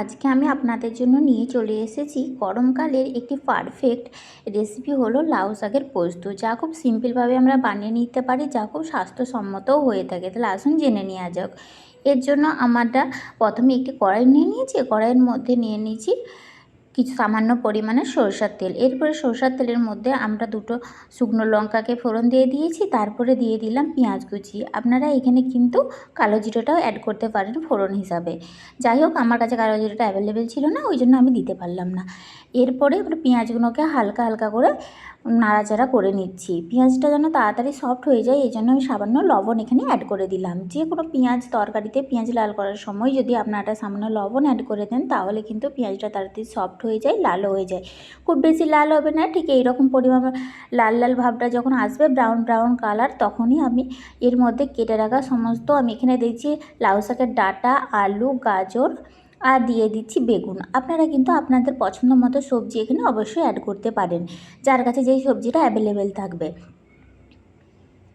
আজকে আমি আপনাদের জন্য নিয়ে চলে এসেছি। গরমকালের একটি পারফেক্ট রেসিপি হলো লাউ শাকের পোস্ত। যা খুব সিম্পলভাবে আমরা বানিয়ে নিতে পারি, যা খুব স্বাস্থ্যসম্মতও হয়ে থাকে। তাহলে আসুন জেনে নেওয়া যাক। এর জন্য আমারটা প্রথমে একটি কড়াই নিয়ে নিয়েছি। কড়াইয়ের মধ্যে নিয়ে নিয়েছি কিছু সামান্য পরিমাণে সরষার তেল। এরপরে সরষার তেলের মধ্যে আমরা দুটো শুকনো লঙ্কাকে ফোড়ন দিয়ে দিয়েছি, তারপরে দিয়ে দিলাম পেঁয়াজ কুচি। আপনারা এখানে কিন্তু কালো জিরোটাও অ্যাড করতে পারেন ফোড়ন হিসাবে। যাই হোক, আমার কাছে কালো জিরোটা অ্যাভেলেবেল ছিল না, ওই জন্য আমি দিতে পারলাম না। এরপরে পেঁয়াজগুলোকে হালকা হালকা করে নাড়াচাড়া করে নিচ্ছি। পেঁয়াজটা যেন তাড়াতাড়ি সফট হয়ে যায়, এই জন্য আমি সামান্য লবণ এখানে অ্যাড করে দিলাম। যে কোনো পেঁয়াজ তরকারিতে পেঁয়াজ লাল করার সময় যদি আপনারা সামান্য লবণ অ্যাড করে দেন, তাহলে কিন্তু পেঁয়াজটা তাড়াতাড়ি সফট হয়ে যায়, লালও হয়ে যায়। খুব বেশি লাল হবে না, ঠিক এইরকম পরিমাণ লাল লাল ভাবটা যখন আসবে ব্রাউন ব্রাউন কালার তখনই আমি এর মধ্যে কেটে রাখা সমস্ত আমি এখানে দিয়েছি লাউ শাকের ডাটা, আলু, গাজর আর দিয়ে দিচ্ছি বেগুন। আপনারা কিন্তু আপনাদের পছন্দ মতো সবজি এখানে অবশ্যই অ্যাড করতে পারেন। যার কাছে যেই সবজিটা অ্যাভেলেবেল থাকবে।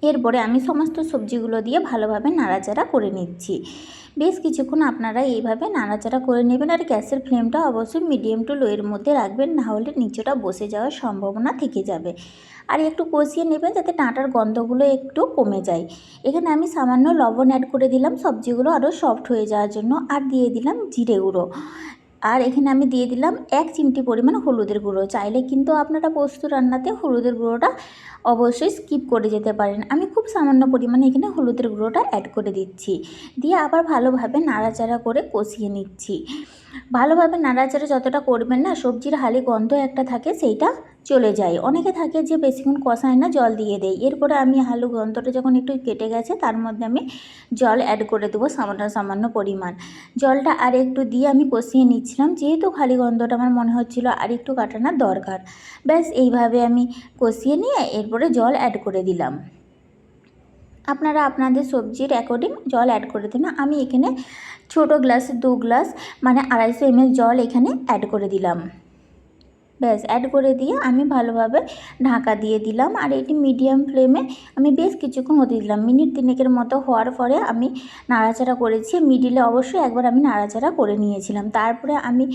এরপরে আমি সমস্ত সবজিগুলো দিয়ে ভালোভাবে নাড়াচাড়া করে নিচ্ছি। বেশ কিছুক্ষণ আপনারা এইভাবে নাড়াচাড়া করে নেবেন আর গ্যাসের ফ্লেমটা অবশ্যই মিডিয়াম টু লোয়ের মধ্যে রাখবেন, না হলে নিচেটা বসে যাওয়ার সম্ভাবনা থেকে যাবে। আর একটু কষিয়ে নেবেন যাতে ডাঁটার গন্ধগুলো একটু কমে যায়। এখানে আমি সামান্য লবণ অ্যাড করে দিলাম, সবজিগুলো আরও সফট হয়ে যাওয়ার জন্য, আর দিয়ে দিলাম জিরে গুঁড়ো। আর এখানে আমি দিয়ে দিলাম এক চিমটি পরিমাণ হলুদের গুঁড়ো। চাইলে কিন্তু আপনারা পোস্ত রান্নাতে হলুদের গুঁড়োটা অবশ্যই স্কিপ করে যেতে পারেন। আমি খুব সামান্য পরিমাণে এখানে হলুদের গুঁড়োটা অ্যাড করে দিচ্ছি। দিয়ে আবার ভালোভাবে নাড়াচাড়া করে কষিয়ে নিচ্ছি। ভালোভাবে নাড়াচাড়া যতটা করবেন না, সবজির হালি গন্ধ একটা থাকে, সেইটা চলে যায়। অনেকে থাকে যে বেশিক্ষণ কষায় না, জল দিয়ে দেয়। এরপরে আমি আলু গন্ধটা যখন একটু কেটে গেছে, তার মধ্যে আমি জল অ্যাড করে দেবো সামান্য সামান্য পরিমাণ। জলটা আর একটু দিয়ে আমি কষিয়ে নিচ্ছিলাম, যেহেতু খালি গন্ধটা আমার মনে হচ্ছিল আর একটু কাটানোর দরকার। ব্যাস, এইভাবে আমি কষিয়ে নিয়ে এরপরে জল অ্যাড করে দিলাম। আপনারা আপনাদের সবজির অ্যাকর্ডিং জল অ্যাড করে দিন। আমি এখানে ছোটো গ্লাসে দু গ্লাস মানে আড়াইশো এমএল জল এখানে অ্যাড করে দিলাম। ব্যাস অ্যাড করে দিয়ে আমি ভালোভাবে ঢাকা দিয়ে দিলাম। আর এটি মিডিয়াম ফ্লেমে আমি বেশ কিছুক্ষণ হতে দিলাম। মিনিট তিনেকের মতো হওয়ার পরে আমি নাড়াচাড়া করেছি। মিডিলে অবশ্যই একবার আমি নাড়াচাড়া করে নিয়েছিলাম। তারপরে আমি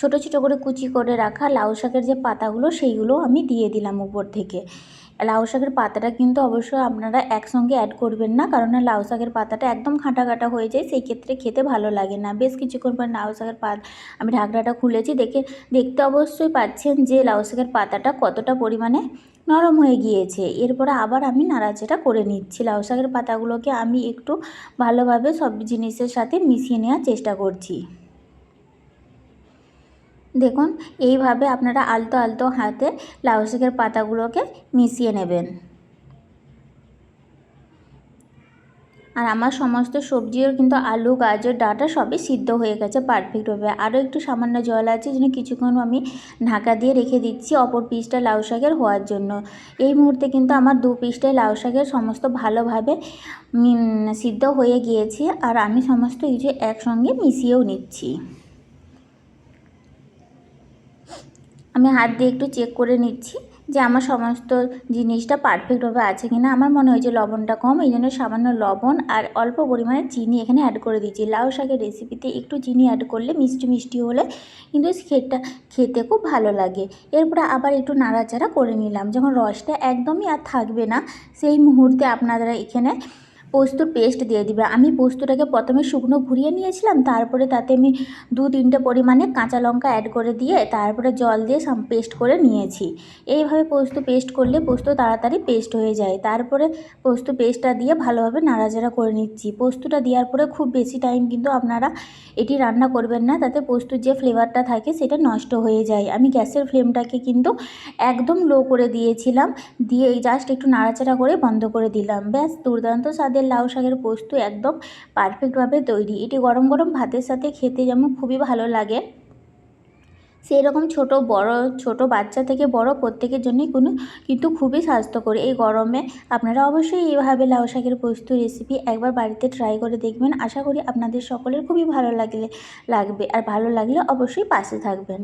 ছোট ছোট করে কুচি করে রাখা লাউ শাকের যে পাতাগুলো সেইগুলো আমি দিয়ে দিলাম উপর থেকে। লাউ শাকের পাতাটা কিন্তু অবশ্যই আপনারা একসঙ্গে অ্যাড করবেন না কারণ লাউ শাকের পাতাটা একদম খাঁটা খাঁটা হয়ে যায়, সেই ক্ষেত্রে খেতে ভালো লাগে না। বেশ কিছুক্ষণ পর লাউ শাকের পাত, আমি ঢাকনাটা খুলেছি, দেখে, দেখতে অবশ্যই পাচ্ছেন যে লাউ শাকের পাতাটা কতটা পরিমাণে নরম হয়ে গিয়েছে। এরপরে আবার আমি নাড়াচাড়া করে নিচ্ছি। লাউ শাকের পাতাগুলোকে আমি একটু ভালোভাবে সব জিনিসের সাথে মিশিয়ে নেওয়ার চেষ্টা করছি। দেখুন, এইভাবে আপনারা আলতো আলতো হাতে লাউ শাকের পাতাগুলোকে মিশিয়ে নেবেন। আর আমার সমস্ত সবজিও কিন্তু আলু, গাজর, ডাটা সবই সিদ্ধ হয়ে গেছে পারফেক্টভাবে আরও একটু সামান্য জল আছে যেন কিছুক্ষণ আমি ঢাকা দিয়ে রেখে দিচ্ছি অপর পিসটা লাউ শাকের হওয়ার জন্য। এই মুহূর্তে কিন্তু আমার দু পিসটাই লাউ শাকের সমস্ত ভালোভাবে সিদ্ধ হয়ে গিয়েছে। আর আমি সমস্ত কিছু একসঙ্গে মিশিয়েও নিচ্ছি। আমি হাত দিয়ে একটু চেক করে নিচ্ছি যে আমার সমস্ত জিনিসটা পারফেক্টভাবে আছে কিনা। আমার মনে হয়েছে লবণটা কম, এই জন্য সামান্য লবণ আর অল্প পরিমাণে চিনি এখানে অ্যাড করে দিচ্ছি লাউ শাকের রেসিপিতে একটু চিনি অ্যাড করলে মিষ্টি মিষ্টি হলে কিন্তু খেটটা খেতে খুব ভালো লাগে। এরপরে আবার একটু নাড়াচাড়া করে নিলাম। যখন রসটা একদমই আর থাকবে না, সেই মুহূর্তে আপনারা এখানে পোস্তর পেস্ট দিয়ে দিবে। আমি পোস্তটাকে প্রথমে শুকনো ঘুরিয়ে নিয়েছিলাম, তারপরে তাতে আমি দু তিনটে পরিমাণে কাঁচা লঙ্কা অ্যাড করে দিয়ে তারপরে জল দিয়ে পেস্ট করে নিয়েছি। এইভাবে পোস্ত পেস্ট করলে পোস্ত তাড়াতাড়ি পেস্ট হয়ে যায়। তারপরে পোস্ত পেস্টটা দিয়ে ভালোভাবে নাড়াচাড়া করে নিচ্ছি। পোস্তটা দেওয়ার পরে খুব বেশি টাইম কিন্তু আপনারা এটি রান্না করবেন না, তাতে পোস্তর যে ফ্লেভারটা থাকে সেটা নষ্ট হয়ে যায়। আমি গ্যাসের ফ্লেমটাকে কিন্তু একদম লো করে দিয়েছিলাম, দিয়ে জাস্ট একটু নাড়াচাড়া করে বন্ধ করে দিলাম। ব্যাস, দুর্দান্ত স্বাদে স্বাদের লাউ শাকের পোস্ত একদম পারফেক্টভাবে তৈরি। এটি গরম গরম ভাতের সাথে খেতে যেমন খুবই ভালো লাগে। সেই রকম ছোট বড়, ছোট বাচ্চা থেকে বড় প্রত্যেকের জন্যই কোনো, কিন্তু খুবই স্বাস্থ্যকর। এই গরমে আপনারা অবশ্যই এইভাবে লাউ শাকের পোস্ত রেসিপি একবার বাড়িতে ট্রাই করে দেখবেন। আশা করি আপনাদের সকলের খুবই ভালো লাগলে, লাগবে। আর ভালো লাগলে অবশ্যই পাশে থাকবেন।